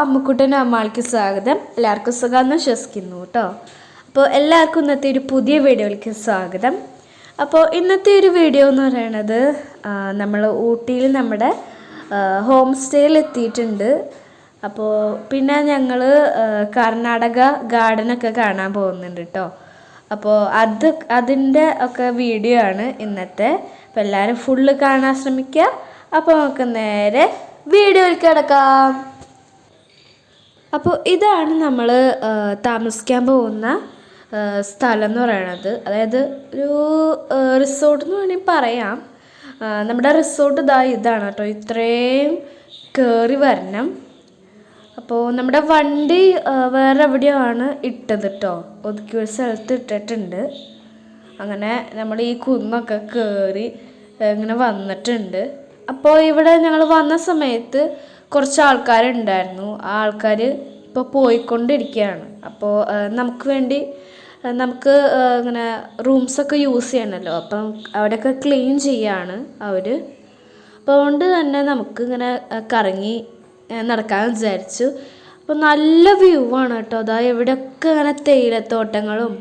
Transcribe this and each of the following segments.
അമ്മുക്കുട്ടനും അമ്മാൾക്ക് സ്വാഗതം. എല്ലാവർക്കും സുഖമെന്ന് വിശ്വസിക്കുന്നു കേട്ടോ. അപ്പോൾ എല്ലാവർക്കും ഇന്നത്തെ ഒരു പുതിയ വീഡിയോയിലേക്ക് സ്വാഗതം. അപ്പോൾ ഇന്നത്തെ ഒരു വീഡിയോ എന്ന് പറയണത് നമ്മൾ ഊട്ടിയിൽ നമ്മുടെ ഹോം സ്റ്റേയിൽ എത്തിയിട്ടുണ്ട്. അപ്പോൾ പിന്നെ ഞങ്ങൾ കർണാടക ഗാർഡനൊക്കെ കാണാൻ പോകുന്നുണ്ട് കേട്ടോ. അപ്പോൾ അത് അതിന്റെ ഒക്കെ വീഡിയോ ആണ് ഇന്നത്തെ. അപ്പോൾ എല്ലാവരും ഫുള്ള് കാണാൻ ശ്രമിക്കുക. അപ്പോൾ നമുക്ക് നേരെ വീഡിയോയിൽ കിടക്കാം. അപ്പോൾ ഇതാണ് നമ്മൾ താമസിക്കാൻ പോകുന്ന സ്ഥലം എന്ന് പറയുന്നത് അതായത് ഒരു റിസോർട്ട് എന്ന് വേണമെങ്കിൽ പറയാം. നമ്മുടെ റിസോർട്ട് ഇതാ ഇതാണ് കേട്ടോ. ഇത്രയും കയറി വരണം. അപ്പോൾ നമ്മുടെ വണ്ടി വേറെ എവിടെയാണ് ഇട്ടത് കേട്ടോ ഒതുക്കി ഒരു സ്ഥലത്ത് ഇട്ടിട്ടുണ്ട്. അങ്ങനെ നമ്മൾ ഈ കുന്നൊക്കെ കയറി ഇങ്ങനെ വന്നിട്ടുണ്ട്. അപ്പോൾ ഇവിടെ ഞങ്ങൾ വന്ന സമയത്ത് കുറച്ച് ആൾക്കാരുണ്ടായിരുന്നു. ആ ആൾക്കാർ ഇപ്പോൾ പോയിക്കൊണ്ടിരിക്കുകയാണ് അപ്പോൾ നമുക്ക് വേണ്ടി നമുക്ക് ഇങ്ങനെ റൂംസൊക്കെ യൂസ് ചെയ്യണമല്ലോ അപ്പം അവിടെയൊക്കെ ക്ലീൻ ചെയ്യാണ് അവർ അപ്പോൾ അതുകൊണ്ട് തന്നെ നമുക്ക് ഇങ്ങനെ കറങ്ങി നടക്കാൻ വിചാരിച്ചു. അപ്പോൾ നല്ല വ്യൂ ആണ് കേട്ടോ. അതാ എവിടെയൊക്കെ ഇങ്ങനെ തേയിലത്തോട്ടങ്ങളും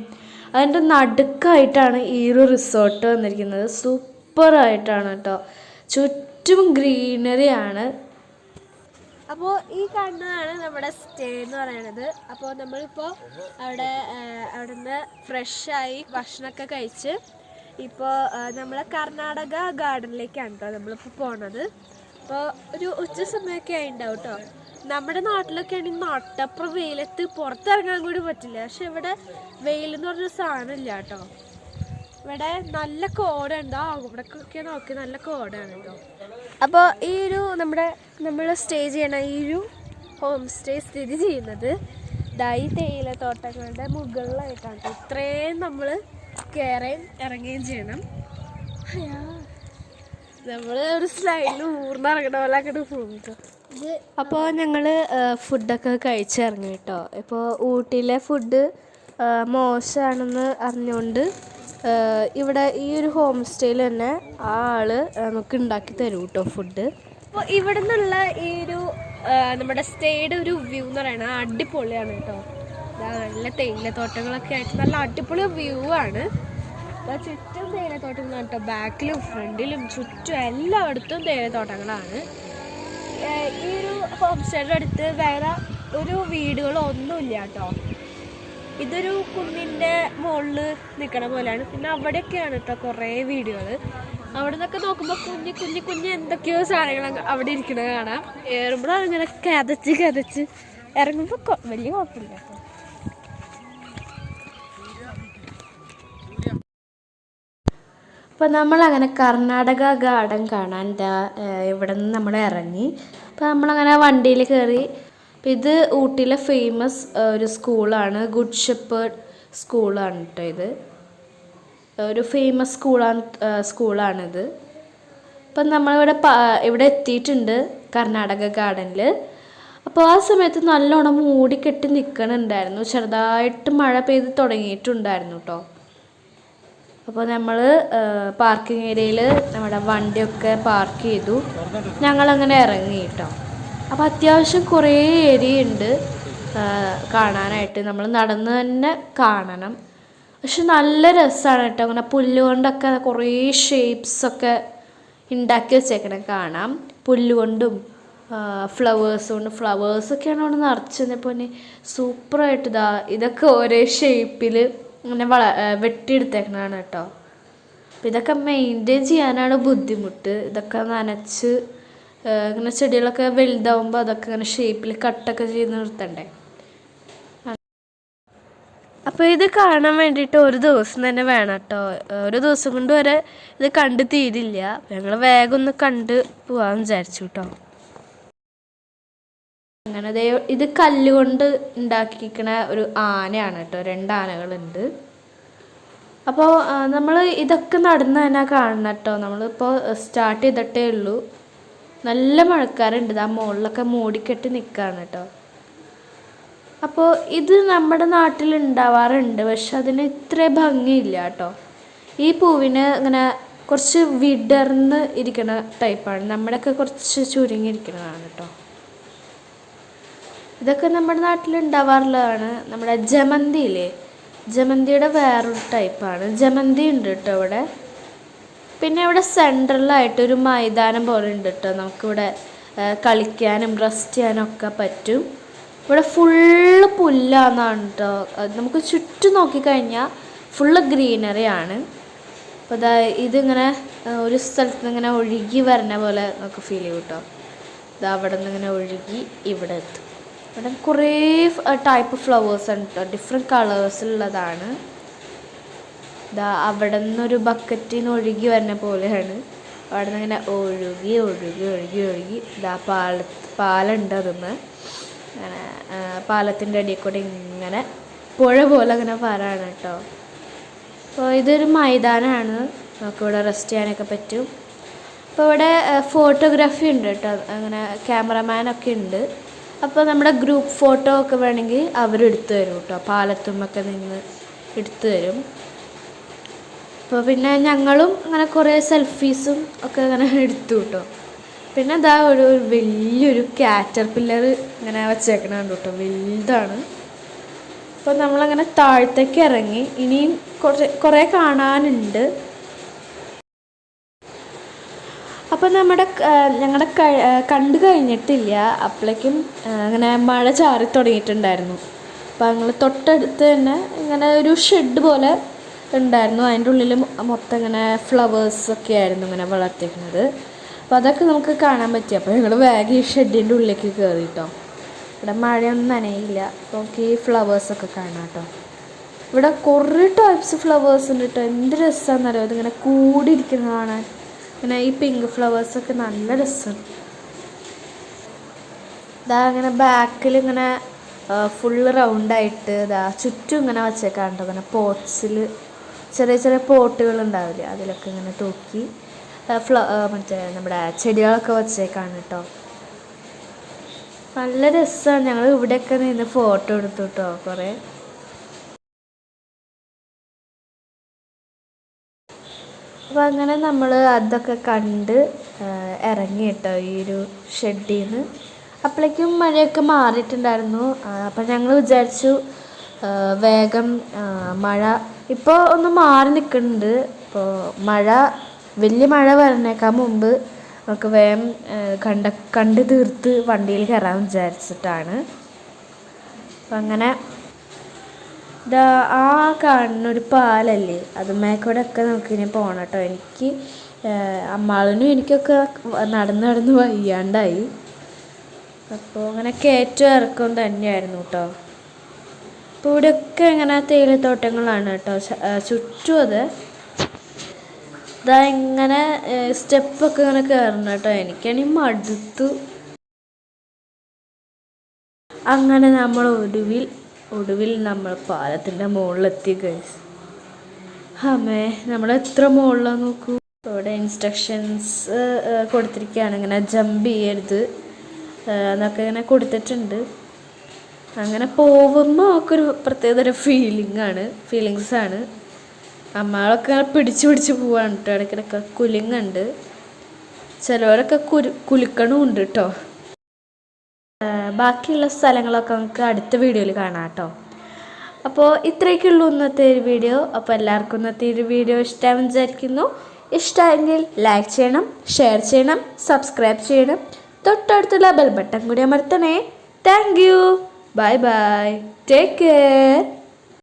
അതിന്റെ നടുക്കായിട്ടാണ് ഈ ഒരു റിസോർട്ട് വന്നിരിക്കുന്നത്. സൂപ്പറായിട്ടാണ് കേട്ടോ. ചുറ്റും ഗ്രീനറി ആണ്. അപ്പോൾ ഈ കാണുന്നതാണ് നമ്മുടെ സ്റ്റേ എന്ന് പറയുന്നത് അപ്പോൾ നമ്മളിപ്പോൾ അവിടെ അവിടെ നിന്ന് ഫ്രഷായി ഭക്ഷണമൊക്കെ കഴിച്ച് ഇപ്പോൾ നമ്മൾ കർണാടക ഗാർഡനിലേക്കാണ് കേട്ടോ നമ്മളിപ്പോൾ പോണത്. അപ്പോൾ ഒരു ഉച്ച സമയമൊക്കെ ആയിണ്ടാവും കേട്ടോ നമ്മുടെ നാട്ടിലൊക്കെ ആണെങ്കിൽ നട്ടപ്പുറം വെയിലത്ത് പുറത്തിറങ്ങാൻ കൂടി പറ്റില്ല. പക്ഷെ ഇവിടെ വെയിൽ എന്ന് സാധനം ഇല്ല കേട്ടോ ഇവിടെ നല്ല കോടുണ്ട്. ആ ഇവിടെയൊക്കെ നോക്കി നല്ല കോടാണ് കേട്ടോ അപ്പോൾ ഈ ഒരു നമ്മുടെ നമ്മൾ സ്റ്റേ ചെയ്യണ ഈ ഒരു ഹോം സ്റ്റേ സ്ഥിതി ചെയ്യുന്നത് ഈ തേയില തോട്ടങ്ങളുടെ മുകളിലായിട്ടാണ്. ട്ടോ. ഇത്രയും നമ്മൾ കയറുകയും ഇറങ്ങുകയും ചെയ്യണം. നമ്മൾ ഒരു സ്ലൈഡിൽ ഊർന്നിറങ്ങണ പോലെ അങ്ങോട്ട് പോകും അപ്പോൾ ഞങ്ങൾ ഫുഡൊക്കെ കഴിച്ചിറങ്ങി കേട്ടോ ഇപ്പോൾ ഊട്ടിയിലെ ഫുഡ് മോശമാണെന്ന് അറിഞ്ഞുകൊണ്ട് ആ, ഇവിടെ ഈ ഒരു ഹോം സ്റ്റേയിൽ തന്നെ ആ ആൾ നമുക്ക് ഉണ്ടാക്കി തരും കേട്ടോ ഫുഡ് അപ്പോൾ ഇവിടെ നിന്നുള്ള ഈ ഒരു നമ്മുടെ സ്റ്റേയുടെ ഒരു വ്യൂ എന്ന് പറയുന്നത് അടിപൊളിയാണ് കേട്ടോ നല്ല തേയിലത്തോട്ടങ്ങളൊക്കെ ആയിട്ട് നല്ല അടിപൊളി വ്യൂ ആണ്. ചുറ്റും തേയിലത്തോട്ടങ്ങളാണ് കേട്ടോ ബാക്കിലും ഫ്രണ്ടിലും ചുറ്റും എല്ലായിടത്തും തേയിലത്തോട്ടങ്ങളാണ്. ഈ ഒരു ഹോം സ്റ്റേയുടെ അടുത്ത് വേറെ ഒരു വീടുകളോ ഒന്നുമില്ല കേട്ടോ ഇതൊരു കുന്നിന്റെ മുകളിൽ നിൽക്കണ പോലെയാണ്. പിന്നെ അവിടെയൊക്കെയാണ് കേട്ടോ കുറേ വീടുകൾ അവിടെ നിന്നൊക്കെ നോക്കുമ്പോൾ കുഞ്ഞു കുഞ്ഞു കുഞ്ഞു എന്തൊക്കെയോ സാധനങ്ങൾ അവിടെ ഇരിക്കണത് കാണാം. ഏറുമ്പോഴാണ് ഇങ്ങനെ കതച്ച് കതച്ച് ഇറങ്ങുമ്പോൾ വലിയ കുഴപ്പമില്ല അപ്പോൾ നമ്മളങ്ങനെ കർണാടക ഗാർഡൻ കാണാൻ ഇവിടെ നിന്ന് നമ്മൾ ഇറങ്ങി. അപ്പോൾ നമ്മളങ്ങനെ വണ്ടിയിൽ കയറി അപ്പോൾ ഇത് ഊട്ടിയിലെ ഫേമസ് ഒരു സ്കൂളാണ് ഗുഡ് ഷെപ്പേർഡ് സ്കൂളാണ് കേട്ടോ ഇത്. ഒരു ഫേമസ് സ്കൂളാണ് സ്കൂളാണിത് അപ്പം നമ്മളിവിടെ ഇവിടെ എത്തിയിട്ടുണ്ട് കർണാടക ഗാർഡനിൽ അപ്പോൾ ആ സമയത്ത് നല്ലോണം മൂടിക്കെട്ടി നിൽക്കണുണ്ടായിരുന്നു ചെറുതായിട്ട് മഴ പെയ്ത് തുടങ്ങിയിട്ടുണ്ടായിരുന്നു കേട്ടോ അപ്പോൾ നമ്മൾ പാർക്കിംഗ് ഏരിയയിൽ നമ്മുടെ വണ്ടിയൊക്കെ പാർക്ക് ചെയ്തു. ഞങ്ങളങ്ങനെ ഇറങ്ങി കേട്ടോ അപ്പോൾ അത്യാവശ്യം കുറേ ഏരിയ ഉണ്ട് കാണാനായിട്ട്. നമ്മൾ നടന്ന് തന്നെ കാണണം. പക്ഷെ നല്ല രസമാണ് കേട്ടോ അങ്ങനെ പുല്ലുകൊണ്ടൊക്കെ കുറേ ഷേപ്സൊക്കെ ഉണ്ടാക്കി വെച്ചേക്കണം കാണാം. പുല്ലുകൊണ്ടും ഫ്ലവേഴ്സ് കൊണ്ട് ഫ്ലവേഴ്സൊക്കെയാണ് അവിടെ നിറച്ചപ്പോൾ സൂപ്പറായിട്ട് ഇതാ ഇതൊക്കെ ഒരേ ഷേപ്പിൽ ഇങ്ങനെ വള വെട്ടിയെടുത്തേക്കണതാണ് കേട്ടോ. അപ്പം ഇതൊക്കെ മെയിന്റെയിൻ ചെയ്യാനാണ് ബുദ്ധിമുട്ട്. ഇതൊക്കെ നനച്ച് ഇങ്ങനെ ചെടികളൊക്കെ വലുതാവുമ്പോൾ അതൊക്കെ ഇങ്ങനെ ഷേപ്പിൽ കട്ടൊക്കെ ചെയ്ത് നിർത്തണ്ടേ? അപ്പോൾ ഇത് കാണാൻ വേണ്ടിയിട്ട് ഒരു ദിവസം തന്നെ വേണം കേട്ടോ. ഒരു ദിവസം കൊണ്ട് വരെ ഇത് കണ്ട് തീരില്ല. ഞങ്ങൾ വേഗം ഒന്ന് കണ്ട് പോവാന്ന് വിചാരിച്ചു കേട്ടോ. അങ്ങനെ അതേ ഇത് കല്ലുകൊണ്ട് ഉണ്ടാക്കിയിരിക്കണ ഒരു ആനയാണ് കേട്ടോ. രണ്ട് ആനകളുണ്ട്. അപ്പോൾ നമ്മൾ ഇതൊക്കെ നടന്ന് തന്നെ കാണണം കേട്ടോ. നമ്മളിപ്പോൾ സ്റ്റാർട്ട് ചെയ്തിട്ടേ ഉള്ളൂ. നല്ല മഴക്കാറുണ്ട്. ആ മുകളിലൊക്കെ മൂടിക്കെട്ടി നിൽക്കുകയാണ് കേട്ടോ അപ്പോൾ ഇത് നമ്മുടെ നാട്ടിൽ ഉണ്ടാവാറുണ്ട്. പക്ഷെ അതിന് ഇത്ര ഭംഗിയില്ല കേട്ടോ ഈ പൂവിന് ഇങ്ങനെ കുറച്ച് വിടർന്ന് ഇരിക്കുന്ന ടൈപ്പാണ്. നമ്മുടെയൊക്കെ കുറച്ച് ചുരുങ്ങിയിരിക്കുന്നതാണ് കേട്ടോ ഇതൊക്കെ നമ്മുടെ നാട്ടിൽ ഉണ്ടാവാറുള്ളതാണ്. നമ്മുടെ ജമന്തി ഇല്ലേ? ജമന്തിയുടെ വേറൊരു ടൈപ്പാണ്. ജമന്തി ഉണ്ട് കേട്ടോ ഇവിടെ പിന്നെ ഇവിടെ സെൻട്രലായിട്ടൊരു മൈതാനം പോലെ ഉണ്ട് കേട്ടോ നമുക്കിവിടെ കളിക്കാനും റെസ്റ്റ് ചെയ്യാനും ഒക്കെ പറ്റും. ഇവിടെ ഫുള്ള് പുല്ലാന്നാണ് കേട്ടോ നമുക്ക് ചുറ്റും നോക്കിക്കഴിഞ്ഞാൽ ഫുള്ള് ഗ്രീനറി ആണ്. അപ്പോൾ അതാ ഇതിങ്ങനെ ഒരു സ്ഥലത്ത് നിന്ന് ഇങ്ങനെ ഒഴുകി വരണ പോലെ നമുക്ക് ഫീൽ ചെയ്യും കേട്ടോ ഇതാ അവിടെ നിന്ന് ഇങ്ങനെ ഒഴുകി ഇവിടെ എത്തും. ഇവിടെ കുറേ ടൈപ്പ് ഫ്ലവേഴ്സ് ഉണ്ട്. ഡിഫറെന്റ് കളേഴ്സിലുള്ളതാണ് ഇതാ അവിടെ നിന്നൊരു ബക്കറ്റിൽ നിന്ന് ഒഴുകി വരുന്ന പോലെയാണ്. അവിടെ നിന്ന് ഇങ്ങനെ ഒഴുകി ഒഴുകി ഒഴുകി ഒഴുകി. ദാ പാല പാലുണ്ട് അതിന്ന്. അങ്ങനെ പാലത്തിന്റെ അടിയിൽ കൂടെ ഇങ്ങനെ പുഴ പോലെ അങ്ങനെ പാലാണ് കേട്ടോ. അപ്പോൾ ഇതൊരു മൈതാനമാണ് നമുക്കിവിടെ റെസ്റ്റ് ചെയ്യാനൊക്കെ പറ്റും. അപ്പോൾ ഇവിടെ ഫോട്ടോഗ്രാഫി ഉണ്ട് കേട്ടോ. അങ്ങനെ ക്യാമറമാനൊക്കെ ഉണ്ട്. അപ്പോൾ നമ്മുടെ ഗ്രൂപ്പ് ഫോട്ടോ ഒക്കെ വേണമെങ്കിൽ അവരെടുത്ത് തരും കേട്ടോ. പാലത്തുമ്മൊക്കെ നിന്ന് എടുത്തു തരും. അപ്പോൾ പിന്നെ ഞങ്ങളും അങ്ങനെ കുറേ സെൽഫീസും ഒക്കെ അങ്ങനെ എടുത്തു കേട്ടോ പിന്നെ ഇതാ ഒരു വലിയൊരു കാറ്റർ പില്ലർ ഇങ്ങനെ വച്ചേക്കണ കണ്ടു കേട്ടോ വലുതാണ്. അപ്പോൾ നമ്മളങ്ങനെ താഴത്തേക്ക് ഇറങ്ങി. ഇനിയും കുറേ കുറേ കാണാനുണ്ട്. അപ്പോൾ നമ്മുടെ ഞങ്ങളുടെ കണ്ടു കഴിഞ്ഞിട്ടില്ല. അപ്പോഴേക്കും അങ്ങനെ മഴ ചാറി തുടങ്ങിയിട്ടുണ്ടായിരുന്നു. അപ്പോൾ ഞങ്ങൾ തൊട്ടടുത്ത് തന്നെ ഇങ്ങനെ ഒരു ഷെഡ് പോലെ ഉണ്ടായിരുന്നു. അതിന്റെ ഉള്ളിൽ മൊത്തം ഇങ്ങനെ ഫ്ലവേഴ്സ് ഒക്കെ ആയിരുന്നു ഇങ്ങനെ വളർത്തിയിരുന്നത്. അപ്പോൾ അതൊക്കെ നമുക്ക് കാണാൻ പറ്റി. അപ്പോൾ ഞങ്ങൾ വേഗം ഈ ഷെഡിന്റെ ഉള്ളിലേക്ക് കയറി കേട്ടോ ഇവിടെ മഴയൊന്നും നനയില്ല. അപ്പോൾ നമുക്ക് ഈ ഫ്ലവേഴ്സൊക്കെ കാണാം കേട്ടോ ഇവിടെ കുറേ ടൈപ്സ് ഫ്ലവേഴ്സ് ഉണ്ട് കേട്ടോ എന്ത് രസമാണെന്നറിയോ ഇതിങ്ങനെ കൂടിയിരിക്കുന്നത് കാണാൻ. ഇങ്ങനെ ഈ പിങ്ക് ഫ്ലവേഴ്സൊക്കെ നല്ല രസമാണ് ഇതാ ഇങ്ങനെ ബാക്കിൽ ഇങ്ങനെ ഫുള്ള് റൗണ്ടായിട്ട് ഇതാ ചുറ്റും ഇങ്ങനെ വച്ചേക്കാണ്ട് ഇങ്ങനെ പോട്ട്സിൽ ചെറിയ ചെറിയ പോട്ടുകൾ ഉണ്ടാവില്ല അതിലൊക്കെ ഇങ്ങനെ തൂക്കി ഫ്ല മറ്റേ നമ്മുടെ ചെടികളൊക്കെ വച്ചേക്കാണ് കേട്ടോ. നല്ല രസമാണ് ഞങ്ങൾ ഇവിടെയൊക്കെ നിന്ന് ഫോട്ടോ എടുത്തു കേട്ടോ കുറേ. അപ്പോൾ അങ്ങനെ നമ്മൾ അതൊക്കെ കണ്ട് ഇറങ്ങി കേട്ടോ ഈ ഒരു ഷെഡിൽ നിന്ന് അപ്പോഴേക്കും മഴയൊക്കെ മാറിയിട്ടുണ്ടായിരുന്നു. അപ്പം ഞങ്ങൾ വിചാരിച്ചു വേഗം മഴ. ഇപ്പോൾ ഒന്ന് മാറി നിൽക്കുന്നുണ്ട് ഇപ്പോൾ മഴ വലിയ മഴ വരണേക്കാൾ മുമ്പ് നമുക്ക് വേഗം കണ്ട കണ്ട് തീർത്ത് വണ്ടിയിൽ കയറാൻ വിചാരിച്ചിട്ടാണ്. അപ്പം അങ്ങനെ ഇതാ ആ കാണുന്ന ഒരു പാലല്ലേ കൂടെ ഒക്കെ നമുക്കിനി പോകണം കേട്ടോ. എനിക്ക് അമ്മാളിനും എനിക്കൊക്കെ നടന്ന് നടന്ന് വയ്യാണ്ടായി. അപ്പോൾ അങ്ങനെ കയറ്റം ഇറക്കം തന്നെയായിരുന്നു കേട്ടോ. അപ്പോൾ ഇവിടെയൊക്കെ ഇങ്ങനെ തേയിലത്തോട്ടങ്ങളാണ് കേട്ടോ. ചുറ്റും അത്. ഇതാ ഇങ്ങനെ സ്റ്റെപ്പൊക്കെ ഇങ്ങനെ കയറണം കേട്ടോ. എനിക്കാണെങ്കിൽ മടുത്തു. അങ്ങനെ നമ്മൾ ഒടുവിൽ ഒടുവിൽ നമ്മൾ പാലത്തിന്റെ മുകളിലെത്തി ഗൈസ് അമ്മേ നമ്മൾ എത്ര മുകളിലാണ് നോക്കൂ. ഇവിടെ ഇൻസ്ട്രക്ഷൻസ് കൊടുത്തിരിക്കുകയാണ്. ഇങ്ങനെ ജമ്പ് ചെയ്യരുത്. എന്നൊക്കെ ഇങ്ങനെ കൊടുത്തിട്ടുണ്ട്. അങ്ങനെ പോകുമ്പോൾ ഒക്കെ പ്രത്യേകതര ഫീലിംഗ് ആണ് ഫീലിങ്സാണ് അമ്മകളൊക്കെ ഇങ്ങനെ പിടിച്ച് പിടിച്ച് പോവാണ് കേട്ടോ ഇടയ്ക്കിടയ്ക്ക് കുലുങ്ങുണ്ട്. ചിലവരൊക്കെ കുരു കുലുക്കണമുണ്ട് കേട്ടോ ബാക്കിയുള്ള സ്ഥലങ്ങളൊക്കെ നമുക്ക് അടുത്ത വീഡിയോയിൽ കാണാം കേട്ടോ അപ്പോൾ ഇത്രയൊക്കെയുള്ളൂ ഇന്നത്തെ ഒരു വീഡിയോ. അപ്പോൾ എല്ലാവർക്കും ഇന്നത്തെ ഒരു വീഡിയോ ഇഷ്ടമാണെന്ന് വിചാരിക്കുന്നു. ഇഷ്ടമായെങ്കിൽ ലൈക്ക് ചെയ്യണം ഷെയർ ചെയ്യണം സബ്സ്ക്രൈബ് ചെയ്യണം. തൊട്ടടുത്തുള്ള ബെൽ ബട്ടൺ കൂടി അമർത്തണേ. Thank Bye bye. Take care.